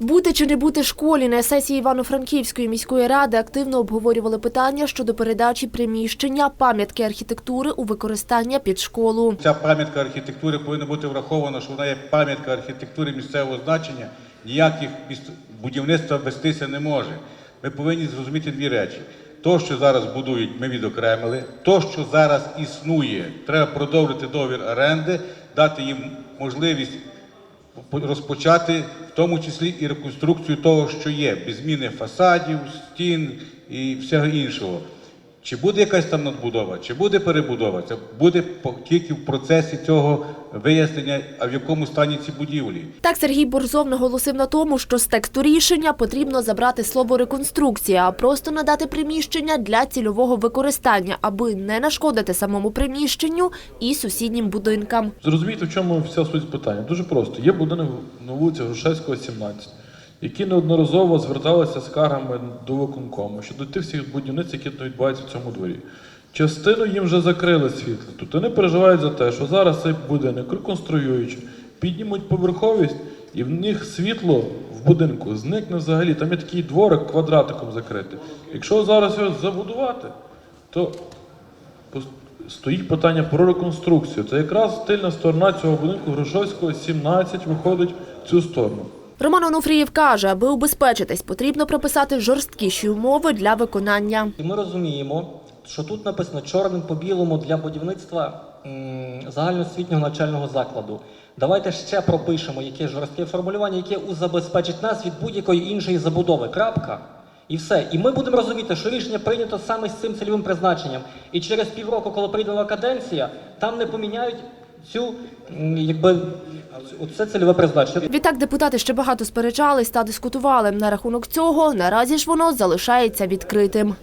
Бути чи не бути школі на сесії Івано-Франківської міської ради активно обговорювали питання щодо передачі приміщення пам'ятки архітектури у використання під школу. Ця пам'ятка архітектури повинна бути врахована, що вона є пам'ятка архітектури місцевого значення. Ніяких будівництва вестися не може. Ми повинні зрозуміти дві речі. То, що зараз будують, ми відокремили. То, що зараз існує, треба продовжити договір оренди, дати їм можливість розпочати, в тому числі і реконструкцію того, що є, без зміни фасадів, стін і всього іншого. Чи буде якась там надбудова, чи буде перебудова, це буде тільки в процесі цього вияснення, а в якому стані ці будівлі. Так Сергій Борзов наголосив на тому, що з тексту рішення потрібно забрати слово реконструкція, а просто надати приміщення для цільового використання, аби не нашкодити самому приміщенню і сусіднім будинкам. Зрозумійте, в чому вся суть питання. Дуже просто. Є будинок на вулиці Грушевського, 17, які неодноразово зверталися з скаргами до виконкому щодо тих всіх будівниць, які відбуваються в цьому дворі. Частину їм вже закрили світло. Тобто вони переживають за те, що зараз цей будинок реконструюючи, піднімуть поверховість, і в них світло в будинку зникне взагалі. Там є такий дворик квадратиком закритий. Якщо зараз його забудувати, то стоїть питання про реконструкцію. Це якраз тильна сторона цього будинку Грушовського 17 виходить в цю сторону. Роман Онуфрієв каже, аби убезпечитись, потрібно прописати жорсткіші умови для виконання. Ми розуміємо, що тут написано чорним по білому для будівництва загальноосвітнього навчального закладу. Давайте ще пропишемо якесь жорстке формулювання, яке забезпечить нас від будь-якої іншої забудови. Крапка. І все. І ми будемо розуміти, що рішення прийнято саме з цим цільовим призначенням. І через півроку, коли прийде нова каденція, там не поміняють цю якби це цільове призначення. Відтак депутати ще багато сперечались та дискутували. На рахунок цього наразі ж воно залишається відкритим.